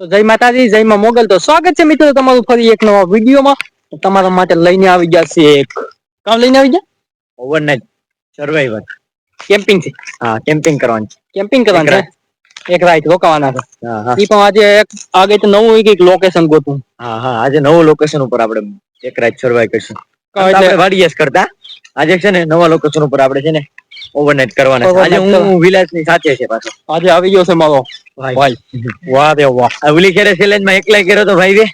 તો જય માતાજી જય માં મોગલ. તો સ્વાગત છે મિત્રો તમારું ફરી એક નવા વિડીયોમાં. તમારા માટે લઈને આવી ગયા છે એક. કામ લઈને આવી ગયા? ઓવરનાઇટ સર્વાઈવર કેમ્પિંગ છે? હા કેમ્પિંગ કરવાનું છે. કેમ્પિંગ કરવાનું છે? એક રાઈટ રોકાવાના છે? ઈ પણ આજે એક આગે તો નવું એક લોકેશન ગોતું. હા હા આજે નવું લોકેશન ઉપર આપણે એક રાઈટ સર્વાઈવ કરશું. વાડીએસ આપણે કરતા. આજે છે ને નવા લોકેશન ઉપર આપણે છે ને ઓવરનાઇટ કરવાના છે. આજે હું વિલાસની સાથે છે પાછો. આજે આવી ગયો છે મારો. ભાઈ. વાહ રે વાહ. ઓલી ખેરે ચેલેન્જમાં એકલા કર્યો તો ભાઈ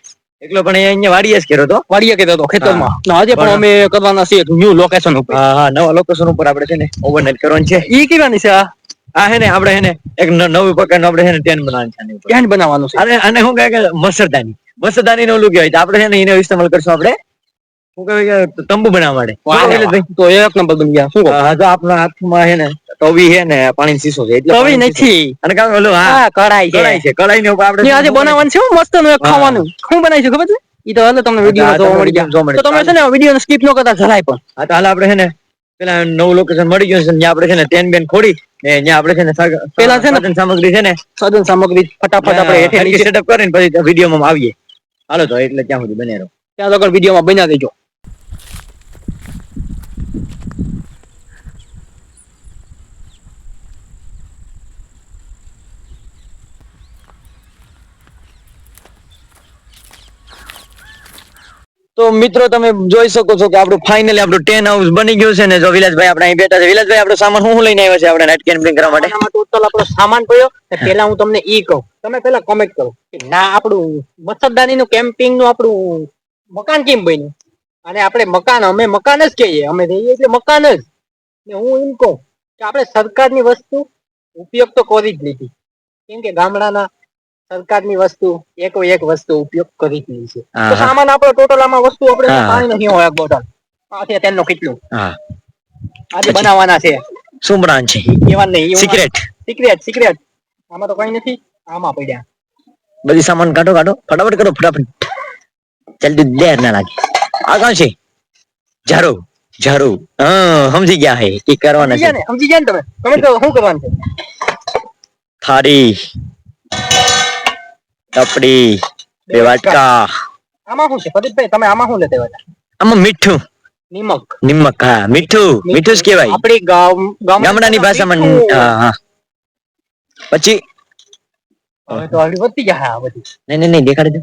એકલો પણ અહીંયા વાડીએ જ કર્યો તો. વાડીએ હતો ખેતરમાં. ને આજે પણ અમે કરવાના છીએ ન્યુ લોકેશન ઉપર. હા હા નવા લોકેશન ઉપર આપણે છે ને ઓવરનાઇટ કરવાનું છે. ઈ કેવાની છે આ? આ હે ને આપણે હે ને એક નવું પ્રકારનું આપણે ને બનાવવાનું છે આની બનાવવાનું છે. અને આને શું કહે કે મસરદાની. મસરદાની નું ઓલું કહેવાય. આપણે છે ને એનો ઇસ્તેમાલ કરશું આપણે. શું કહેવાય કે તંબુ બનાવવા માટે. તો એક નંબર બની ગયા. શું? હા તો આપણા હાથમાં છે ને તવી છે ને પાણી શીશો છે એટલે તવી નથી. અને કાં ઓલો હા કડાઈ છે. કડાઈ છે કડાઈ ને આપણે આજે બનાવવાનું છે મસ્તનું એક ખાવાનું. શું બનાવી છે ખબર છે? ઈ તો હાલો તમને વિડિયો જોવા મળી ગયા. મળી તો તમે છે ને વીડિયો સ્કીપ ન કરતા જરાય પણ. હા તો હાલ આપણે છે ને પેલા નવું લોકેશન મળી ગયું છે ત્યાં આપણે છે ને ટેન બેન ખોડી ને ત્યાં આપણે છે ને પેલા છે ને- સામગ્રી છે ને સાધન સામગ્રી ફટાફટ આપણે હેઠે નીચે સેટઅપ કરીને પછી વિડીયોમાં આવીએ. હાલો તો એટલે ત્યાં સુધી બને રહો. ત્યાં આગળ વિડીયોમાં બન્યા દેજો મિત્રો તમે જોઈ શકો છો કે આપણું ફાઇનલી આપણું ટેન હાઉસ બની ગયું છે ને જો વિલાસભાઈ આપણે અહીં બેઠા છે. વિલાસભાઈ આપણો સામાન હું લઈને આવ્યા છે આપણે નાઇટ કેમ્પિંગ કરવા માટે? ટોટલ આપણો સામાન પડ્યો ને પેલા હું તમને ઈ કહું. તમે પેલા કોમેન્ટ કરો કે ના આપણું મચ્છરદાની નું કેમ્પિંગનું આપણું મકાન કેમ બન્યું? અને આપણે મકાન અમે મકાન જ કહીએ. અમે રહીએ એટલે મકાન જ. ને હું એમ કહું કે આપણે સરકારની વસ્તુ ઉપયોગ તો કરી જ લીધી. કેમ કે ગામડાના સરકારની વસ્તુ એકો એક વસ્તુ ઉપયોગ કરી દીધી છે. તો. સામાન આપણો ટોટલ આમાં વસ્તુ આપણે પાણી નહીં હોય બોટલ આ છે તેલનો કેટલું? આજે બનાવવાના છે. શું બ્રાન્ડ છે. એવા નહીં સિક્રેટ સિક્રેટ સિક્રેટ આમાં તો કઈ નથી આમાં પડ્યા. બધી સામાન કાઢો કાઢો. ફટાફટ કરો ફટાફટ. જલ્દી દેર ના લાગે. આ કોણ છે? ઝાડુ ઝાડુ. હા સમજી ગયા હે. એ કરવાના છે. સમજી ગયા ને તમે? તમે તો શું કરવાનું છે? થાળી. ટપડી બે વાટકા. આમાં શું છે? પ્રદીપભાઈ તમે આમાં શું લેતા હતા આમાં મીઠું. નિમક. નિમક હા મીઠું. મીઠું. જ કહેવાય. આપણી ગામ ગામડાની ભાષામાં હા હા. પછી? તો આગળ વધતી ગયા હા બધી. નહીં નહીં નહીં દેખાડી દો.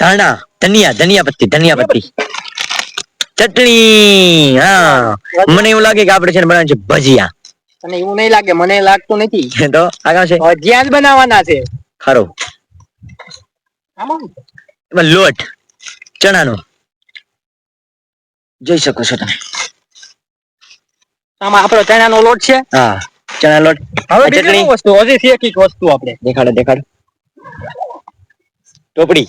ધાણા ધનિયા ધનિયા પત્તી ધનિયા પત્તી. ચટણી હા. મને એવું લાગે કે આપણે છે ને બનાવવાનું છે ભજીયા. અને એવું નહીં લાગે મને લાગતું નથી. તો આગળ છે. ભજીયા જ બનાવવાના છે. ખરો? એમાં લોટ ચણાનો. જોઈ શકો છો તમે. આમાં આપણો ચણાનો લોટ છે? હા ચણા લોટ. હવે બીજી ચટણી. વસ્તુ? હજી છે એક વસ્તુ આપણે. દેખાડો દેખાડો. ટોપડી.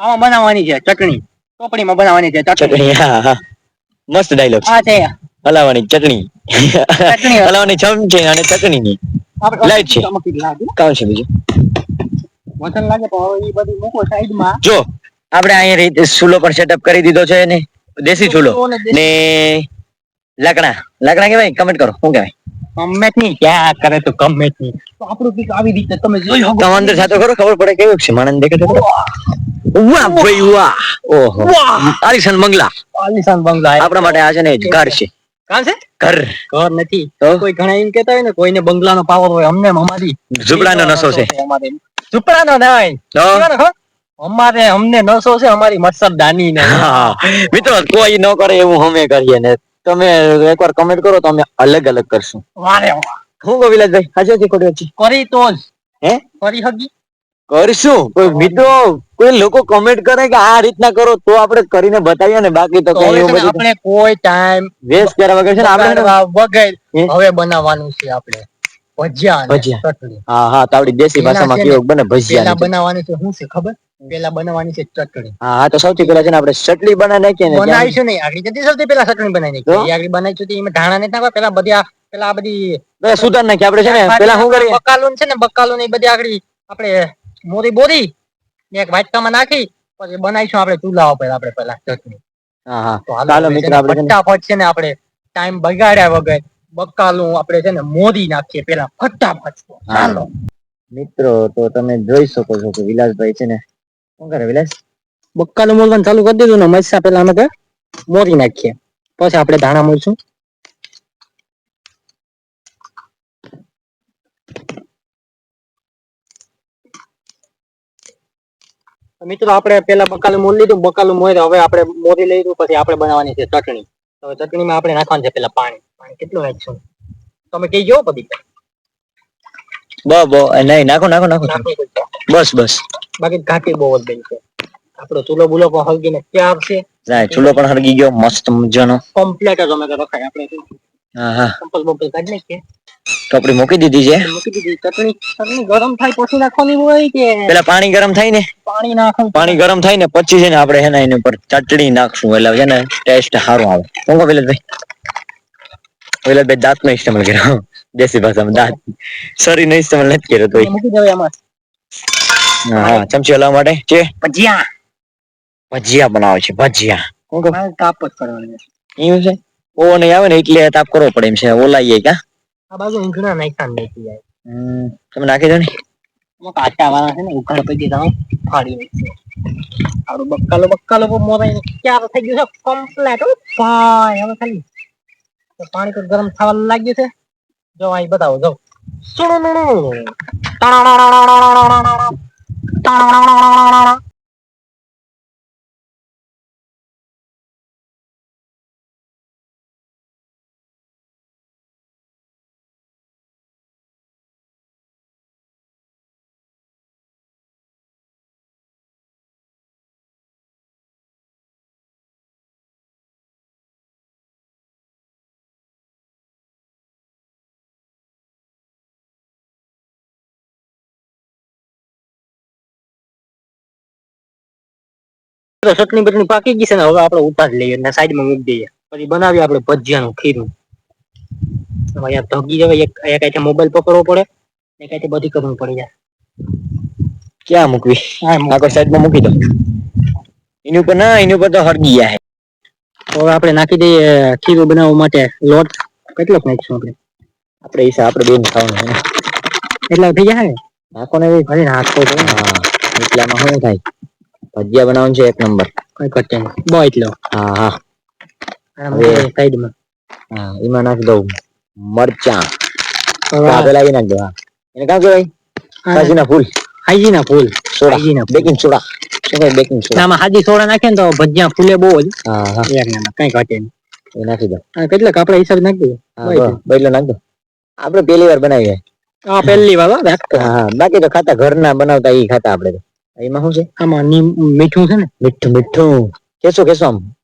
આમાં બનાવવાની છે ચટણી. ટોપડીમાં બનાવવાની છે ચટણી. ચટણી હા હા. મસ્ત ડાયલોગ હા છે. હલાવાની ચટણી. ચટણી. હલાવાની ચમચી અને ચટણીની. ની લાઈટ છે. કામ છે બીજું? વજન લાગે પણ હવે ઈ બધી મૂકો સાઈડમાં જો આપણે અહીંયા ચૂલો પણ સેટઅપ કરી દીધો છે ને દેશી ચૂલો. ને લાકડા. લાકડા કહેવાય? કમેન્ટ કરો. શું કહેવાય? કમેન્ટ નહીં. ક્યાં કરે તો કમેન્ટ નહીં. તો આપણું કંઈક આવી રીતે તમે જોઈ શકો તમે અંદર સાથે કરો ખબર પડે કેવું છે? માણસ દેખે તો વાહ. ભાઈ વાહ. ઓહો. આલિશાન બંગલા. આલિશાન બંગલા. આપણા માટે આ છે ને ઘર છે. કાં છે? ઘર. ઘર નથી. તો? કોઈ ઘણા એમ કહેતા હોય ને કોઈને બંગલાનો પાવર હોય અમને અમારી. ઝૂંપડાનો નશો છે. અમારે. ઝૂંપડાનો નહીં ખબર? અમારે અમને નસો છે અમારી મચ્છરદાની ને મિત્રો કોઈ ન કરે એવું અમે કરીએ ને. તમે એકવાર કમેન્ટ કરો તો અમે અલગ અલગ કરશું. વારે હું કહું વિલાસભાઈ? હાજર છે ખોટી વચ્ચે? કરી તો હે? કરી હગી. કરશું. કોઈ મિત્રો કોઈ લોકો કમેન્ટ કરે કે આ રીતના કરો તો આપણે કરીને બતાવીએ ને. બાકી તો કઈ આપણે કોઈ ટાઈમ વેસ્ટ કર્યા વગર છે ને આપણે વગર હવે બનાવવાનું છે આપણે. ભજીયા ભજીયા. હા હા તો આપડી દેશી ભાષામાં કેવું બને પેલા બનાવવાની છે શું છે ખબર? પેલા બનાવવાની છે ચટણી. હા હા તો સૌથી પહેલા છે ને આપણે ચટણી બનાવી નાખીએ ને બનાવીશું નહીં આગળ જતી સૌથી પેલા ચટણી બનાવી નાખીએ. આગળ બનાવી તો એમાં ધાણા નહીં નાખવા પેલા બધી પેલા આ બધી બધા સુધાર નાખીએ. આપણે છે ને પેલા શું કરીએ? બકાલું છે ને બકાલું ને એ બધી આગળ આપણે મોરી બોરી એક વાટકામાં નાખી પછી બનાવીશું આપણે ચૂલા ઉપર આપણે પેલા ચટણી. હા હા. તો હાલો મિત્રો આપણે ફટાફટ છે ને આપણે ટાઈમ બગાડ્યા વગર બકાલું આપણે છે ને મોરી નાખીએ પેલા ફટાફટ. ચાલો. મિત્રો તો તમે જોઈ શકો છો કે વિલાસભાઈ છે ને શું કરે વિલાસ? બકાલું મોલવાનું ચાલુ કરી દીધું ને મરચા પેલા અમે મોરી નાખીએ. પછી આપણે ધાણા મળશું મિત્રો આપણે પેલા બકાલું મોરી લીધું બકાલું મોરી હવે આપણે મોરી લઈ લીધું પછી આપણે બનાવવાની છે ચટણી. હવે ચટણીમાં આપણે નાખવાનું છે પેલા પાણી. પાણી કેટલું નાખશું? તમે કહી ગયો બધી બ બો નહીં નાખો નાખો નાખો. બસ બસ. બાકી ઘાટી બહુ જ બની છે. આપણો ચૂલો બુલો પણ હળગીને ક્યાં આવશે? ના ચૂલો પણ હળગી ગયો મસ્ત મજાનો. કમ્પ્લેટ જ અમે તો રખાય. આપણે હા હા. સંપલ બંપલ કાઢી નાખીએ. કપડી મૂકી દીધી છે. મૂકી દીધી. ચટણી ચટણી ગરમ થાય પછી નાખવાની હોય કે? પેલા પાણી ગરમ થાય ને? પાણી નાખવું પાણી ગરમ થાય ને પછી છે ને આપણે છે ને એની ઉપર ચટણી નાખશું. એટલે છે ને ટેસ્ટ સારો આવે. શું કહો વિલેશભાઈ વિલેશભાઈ દાંત નો ઇસ્તેમાલ કર્યો. દેશી ભાષામાં દાંત. સરી નો ઇસ્તેમાલ નથી કર્યો તો મૂકી દેવાય એમાં હા ચમચી હલાવવા માટે? છે ભજીયા. ભજીયા બનાવે છે ભજીયા. શું કહો? તાપ જ કરવાની છે. એવું છે? ઓવન આવે ને એટલે તાપ કરવો પડે એમ છે. ઓલાઈએ કા આ બાજુ ઊંઘણા નાખ્યા નાખી જાય તમે નાખી દો ને. કાચા આવવાના છે ને ઉઘાડ પડી તમે ફાડી ક્યારે થઈ ગયું છે? કમ્પ્લેટ ભાઈ હવે ખાલી પાણી તો ગરમ થવા લાગ્યું છે. જો અહીં બતાવો જો. સુણો ટાણા ચટણી બટણી પાકી ગઈ છે ને હવે આપણે ઉતારી લઈએ સાઈડમાં મૂકી દઈએ. પછી બનાવીએ આપણે ભજીયાનું ખીરું. હવે અહીંયા ધગી જવાય એક એક હાથે મોબાઈલ પકડવો પડે એક હાથે બધી કરવું પડી જાય. ક્યાં મૂકવી? આગળ સાઈડમાં મૂકી દો. એની ઉપર ના એની ઉપર તો હરગી જાય. હવે આપણે નાખી દઈએ ખીરું બનાવવા માટે લોટ. કેટલો નાખીશું આપણે? આપણે ઈસા આપણે બેન ખાવાનું એટલા થઈ જાય ને નાખો ને એ. ભલે નાખતો એટલામાં શું થાય? ભજીયા બનાવવાનું છે એક નંબર. કઈ કટે બહુ એટલો હા હા. સાઈડમાં હા એમાં નાખી દઉં મરચાં. કાપેલા એ નાખી દો એને કાં કહેવાય? આ કાજીના ફૂલ. ફૂલ. સોડા. હાઈજીના ફૂલ. Baking soda. શું કહે બેકિંગ સોડા? આમાં હાજી સોડા નાખે ને તો ભજીયા ફૂલે બહુ જ. હા હા. એક કઈ ઘટે એ નાખી દો. કેટલાક આપણે હિસાબ નાખી દો. હા બદલો નાખ દો. આપણે પહેલી વાર બનાવીએ. આ પહેલી વાર હા હા. બાકી તો ખાતા ઘરના બનાવતા ઈ ખાતા આપણે તો. એમાં શું છે? આમાં નીમ- મીઠું છે ને? મીઠું મીઠું. કેસો કેસો આમ.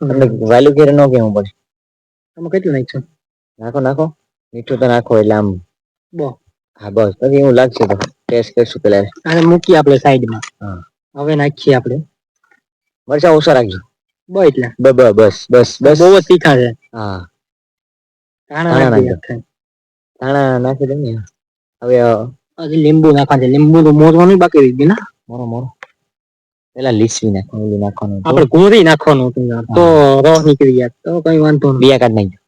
તમને વાયલું ઘેર ન કેવું પડે. આમાં કેટલું નાખશું નાખો નાખો. મીઠું તો નાખો એટલે આમ. બહુ હા બસ. પછી એવું લાગશે તો. ટેસ્ટ કરશું પેલા આને મૂકીએ આપણે સાઈડમાં. હા. હવે નાખીએ આપણે. મરચા ઓછા રાખજો. બ એટલે. બ બ બસ બસ બસ. બહુ જ તીખા છે. હા. ધાણા ધાણા નાખી. ધાણા નાખી દે ને. હવે આજે લીંબુ નાખવા છે. લીંબુ તો મોરવાનું બાકી રહી ગયું ને? મોરો મોરો. પેલા લીસવી નાખવાનું ઓલું નાખવાનું આપણે ગોરી નાખવાનું હતું યાર. તો રો નીકળી ગયા. તો કઈ વાંધો નહીં. બીયા કાઢ નાખજો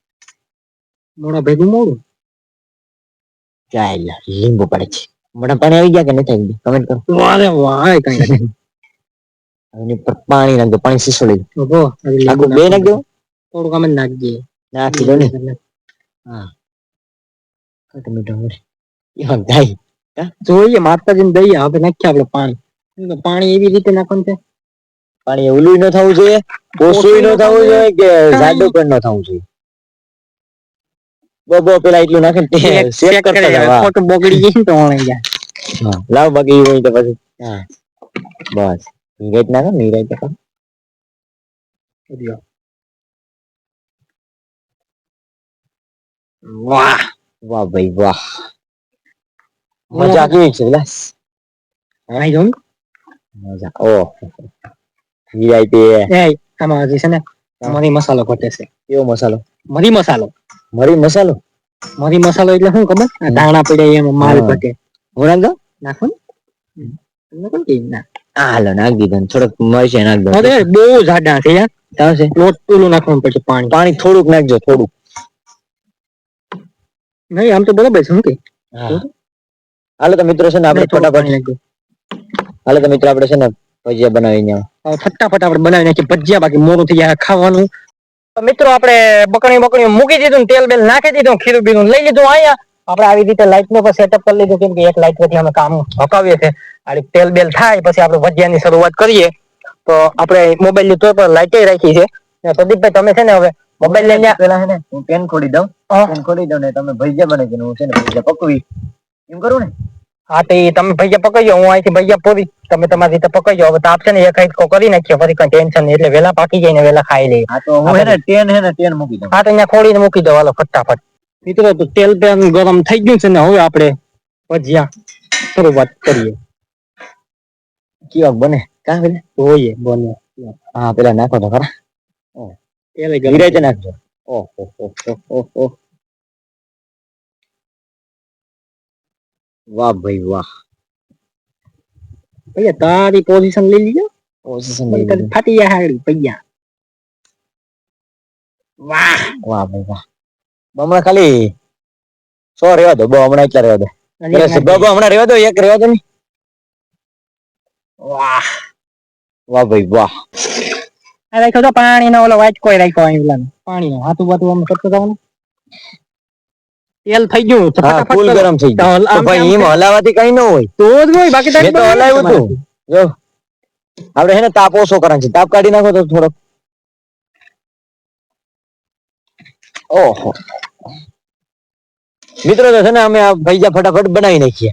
મોડા ભેગું મોડું? ચાલ લીંબુ પડે છે. મોઢા પાણી આવી ગયા કે નથી આવી? કમેન્ટ કરો. વારે વાય કઈ એની ઉપર પાણી નાખજો પાણી હજી લીંબુ આખું બે નાખી દો. થોડું અમે નાખી દઈએ નાખી દો ને. હા. મીઠો મરી એમાં જાય જોઈએ માતાજીને દઈએ. હવે નાખ્યા આપણે પાણી. કેમ પાણી એવી રીતે નાખવાનું છે પાણી ઓલું ન થવું જોઈએ ઓછું ન થવું જોઈએ કે જાડું પણ ન થવું જોઈએ? બો બો પેલા એટલું નાખે ને Check- કરતા કરી જાવ, હા. બગડી જાય તો વણાઈ જાય લાવ બગડી હોય તો પછી. હા. બસ. ગેટ નાખો નીરાજ નાખો. લ્યો. વાહ. વાહ ભાઈ વાહ. મજા કેવી છે બસ. આઈ જાઉં નીરાજ તે એ આમાં હજી છે ને મરી મસાલો ઘટે છે કેવો મસાલો મરી મસાલો મરી મસાલો મરી મસાલો એટલે શું ખબર દાણા ધાણા એમ માલ. ઘટે હું નાખ ને કોણ કહે ના આ હાલો નાખ દીધો થોડોક મરશે નાખ દો અરે બહુ જાડા છે યાર ચાલશે લોટ પેલું નાખવાનું પડશે પાણી પાણી થોડુંક નાખજો થોડુંક નહીં આમ તો બરાબર છે શું કે હાલો તો મિત્રો છે ને આપણે ફટાફટ. હાલો તો મિત્રો આપણે છે ને ભજીયા બનાવીને. ફટાફટ આપણે બનાવી નાખીએ ભજીયા બાકી મોડું થઈ જાય ખાવાનું. મિત્રો આપણે બકણી બકણી મૂકી દીધું તેલ બેલ નાખી દીધું ખીરું બીરું લઈ લીધું અહીંયા. આપણે આવી રીતે લાઈટ નો પણ સેટઅપ કરી લીધું કેમ કે એક લાઈટ પછી અમે કામ હકાવીએ છીએ. આ તેલ બેલ થાય પછી આપણે ભજીયાની શરૂઆત કરીએ. તો આપણે મોબાઈલની પણ લાઈટ રાખી છે. ને પ્રદીપભાઈ તમે છે ને હવે મોબાઈલ લઈને પેલા છે ને હું પેન ખોલી દઉં. હા. પેન ખોલી દઉં ને તમે ભજીયા બનાવી હું છે ને ભજીયા પકવી. એમ કરું ને? હા તો એ તમે ભૈયા પકડજો હું અહીંથી ભૈયા પૂરી. તમે તમારી રીતે પકડજો. હવે તો આપશે ને એક હાઈટ કરી નાખીએ ફરી કઈ ટેન્શન નહીં. એટલે વેલા પાકી જાય ને વેલા ખાઈ લઈએ. હા તો હું છે ને ટેન હે ને ટેન મૂકી દઉં. હા તો અહીંયા ખોડીને મૂકી દો. હાલો ફટાફટ. મિત્રો તો તેલ પેન ગરમ થઈ ગયું છે ને હવે આપણે ભજીયા શરૂઆત કરીએ. કેવાક બને? કા પેલા? જોઈએ બને. હા પેલા નાખો તો ખરા. તેલ ગરમ નાખજો. ઓહો ઓહો ઓહ. વાહ ભાઈ વાહ. ભૈયા તારી પોઝિશન લઈ લીધો? પોઝિશન લઈ તો ફાટી ગયા હાડી ભૈયા વાહ. વાહ ભાઈ વાહ. હમણાં ખાલી સો રેવા દો બહુ હમણાં એટલા રેવા દો. બહુ બહુ હમણાં રેવા દો એક રેવા દો ને. વાહ. વાહ ભાઈ વાહ. આ રાખ્યો તો પાણીનો ઓલો કોઈ રાખ્યો અહીં ઓલાનો. પાણીનો હાથું બાથું આમ કરતો જવાનું તેલ થઈ ગયું ફૂલ ગરમ થઈ ગયું. તો ભાઈ એમ હલાવાથી કઈ ન હોય. તો જ હોય બાકી તો હલાવ્યું હતું જો. આપણે હે ને તાપ ઓછો કરવાનો છે. તાપ કાઢી નાખો તો થોડોક. ઓહો. મિત્રો તો છે ને અમે આ ભૈજા ફટાફટ બનાવી નાખીએ.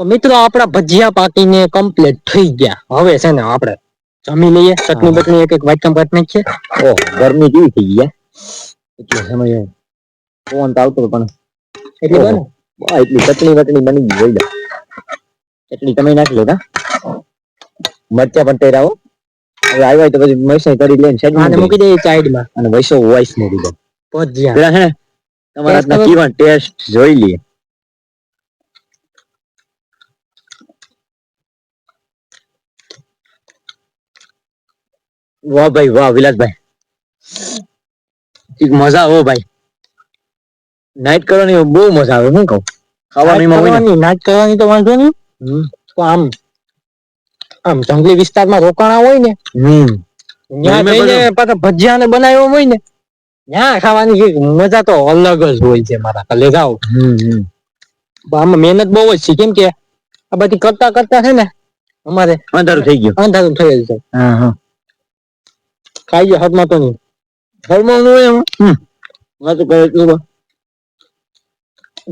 તો મિત્રો આપણા ભજીયા પાકીને કમ્પ્લીટ થઈ ગયા. હવે છે ને આપણે જમી લઈએ. ચટણી બટણી એક એક વાટકામ કાઢી નાખીએ ઓહ ગરમી કેવી થઈ ગયા એટલે સમય પવન તો આવતો હતો પણ. એટલી ઓહો. બને વાહ, એટલી ચટણી વટણી બની ગઈ જોઈ લો. ચટણી તમે નાખી લો કા મરચા પણ તૈયાર આવો. હવે આવ્યા હોય તો પછી મરચાં કરી લઈને સાઈડ આને મૂકી દઈએ સાઈડમાં અને વૈસો વોઇસ મૂકી દો ભજીયા. પેલા છે ને તમારા Taste હાથના કરો. કીવા ટેસ્ટ જોઈ લઈએ. વાહ ભાઈ વાહ વિલાસભાઈ. એક મજા આવો ભાઈ. નાઈટ કરવાની બહુ મજા આવે હું કહું. ખાવાની હોય કરવાની તો વાંધો નહીં. તો આમ આમ જંગલી વિસ્તારમાં રોકાણા હોય ને હમ. ત્યાં જઈને પાછા ભજીયા ને બનાવ્યો હોય ને ત્યાં ખાવાની મજા તો અલગ જ હોય છે મારા કલે જાઓ. હમ હમ. આમાં મહેનત બહુ જ છે. કેમ કે આ બધી કરતા કરતા છે ને અમારે અંધારું થઈ ગયું. અંધારું થઈ ગયું જાય હા હા. ખાઈ જાય હાથમાં તો નહીં. ઘરમાં નું એમાં? હમ. વાત તો કરે એટલું.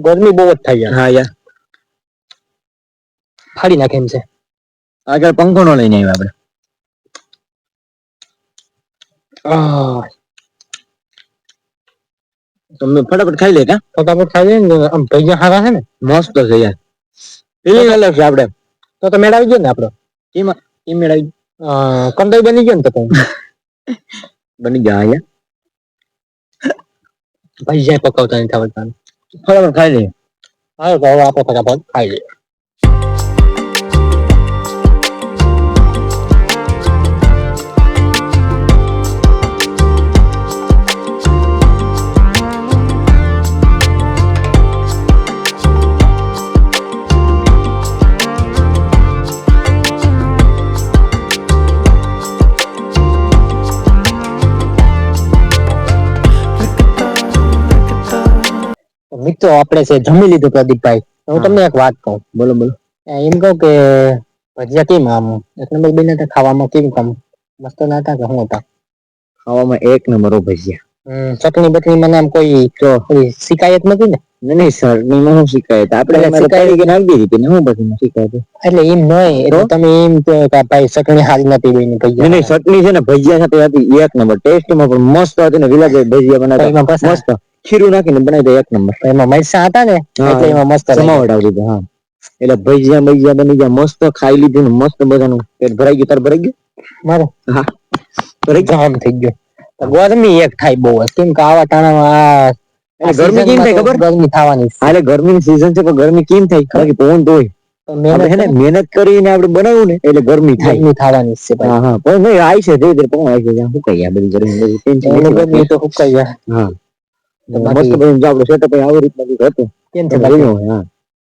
ગરમી બહુ જ થાય યાર. હા યાર. ફાડી નાખે એમ છે. આગળ પંખો નો લઈને આવ્યા આપણે. આહ, તમે ફટાફટ ખાઈ લે કા? ફટાફટ ખાઈ ને આમ ભૈયા હારા છે ને. મસ્ત છે યાર. ફિલિંગ અલગ છે આપણે. તો તો મેળાવી ગયો ને આપડે? એમાં એ મેળાવી કંદોઈ બની ગયો ને તો. બની ગયા યાર ભજીયા પકવતા નથી આવડતા ફટાફટ ખાઈ લે હા તો હવે આપણે ફટાફટ ખાઈ લઈએ મિત્રો આપણે છે જમી લીધું પ્રદીપભાઈ. હું તમને એક વાત કહું. બોલો બોલો. એમ કહું કે ભજીયા કેમ આમ? એક નંબર બે હતા ખાવામાં કેમ કામ? મસ્ત ના હતા કે શું હતા? ખાવામાં એક નંબર ભજીયા. ચટણી બટણી મને આમ કોઈ તો? શિકાયત નથી ને? નહીં, નહીં સર એમાં શું શિકાયત? આપણે શિકાયત કે નાખી દીધી ને હું પછી શિકાયત એટલે એમ નહીં એટલે તમે એમ કે ભાઈ ચટણી હારી નથી બની ભજીયા નહીં ચટણી છે ને ભજીયા સાથે હતી એક નંબર. ટેસ્ટમાં પણ મસ્ત હતી ને વિલાસભાઈ ભજીયા બનાવતા. મસ્ત. ખીરું નાખીને બનાવી દે એક નંબર. એમાં મરચાં હતા ને એટલે એમાં મસ્ત. જમાવટ આવી હા. એટલે ભજીયા ભજીયા બની ગયા મસ્ત ખાઈ લીધું ને મસ્ત બધાનું. પેટ ભરાઈ ગયું તાર ભરાઈ ગયું? મારે? હા. ભરાઈ ગયું? થઈ ગયો. ગરમી એક થાય બહુ કેમ કે આવા ટાણામાં ગરમી કેમ થાય ખબર? ગરમી થવાની છે. હાલે ગરમીની season છે પણ ગરમી કેમ થાય? બાકી પવન તો હોય. મહેનત કરીને આપણે બનાવ્યું ને એટલે ગરમી થાય. ગરમી થવાની છે હા હા. પણ નહીં આવી છે ધીરે પવન આવી છે. બધી ગરમી. ગરમી તો હા. મસ્ત બધું જો આપણું આવી રીતના કંઈક હતું. કેમ છે તમે? બાકી? જોયું હોય,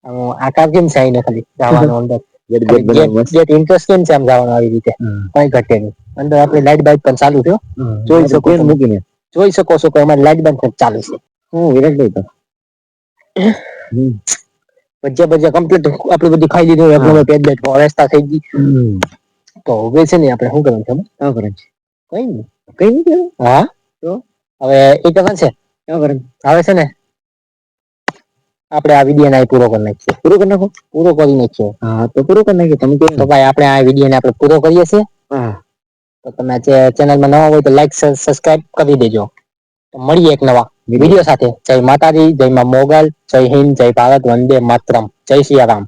હા આકાર કેમ છે આઈને ખાલી? જવાનો અંદર? ગેટ ગેટ બનાવ્યું મસ્ત. ગેટ ઇન્ટરેસ્ટ કેમ છે આમ જવાનો આવી રીતે? કઈ ઘટે નહીં. અંદર આપણે લાઈટ બાઈટ પણ ચાલુ છે જોઈ શકો પેન મૂકીને. જોઈ શકો છો કે અમારી લાઈટ બાઈટ ચાલુ છે. હું વિરાટભાઈ તો. ભજીયા ભજીયા કમ્પ્લીટ આપણે બધી ખાઈ લીધું. નંબર પેટ બેટ રસ્તા થઈ ગઈ. તો હવે છે ને આપણે શું કરવાનું છે? કઈ નહીં. કઈ નહીં હા? તો? હવે એ તો છે કરે છે? ને આપણે આ વીડિયો ને પૂરો કરી નાખીએ. પૂરો કરી નાખો? પૂરો કરી નાખીએ. હા. તો પૂરો કરી નાખીએ. તમે તો ભાઈ આપણે આ વીડિયો ને આપણે પૂરો કરીએ છીએ. હા. તો તમે ચેનલમાં નવા હોય તો લાઈક સબસ્ક્રાઇબ કરી દેજો. તો મળીએ એક નવા વીડિયો. સાથે. જય માતાજી જય માં મોગલ જય હિન્દ જય ભારત વંદે માતરમ. જય સિયારામ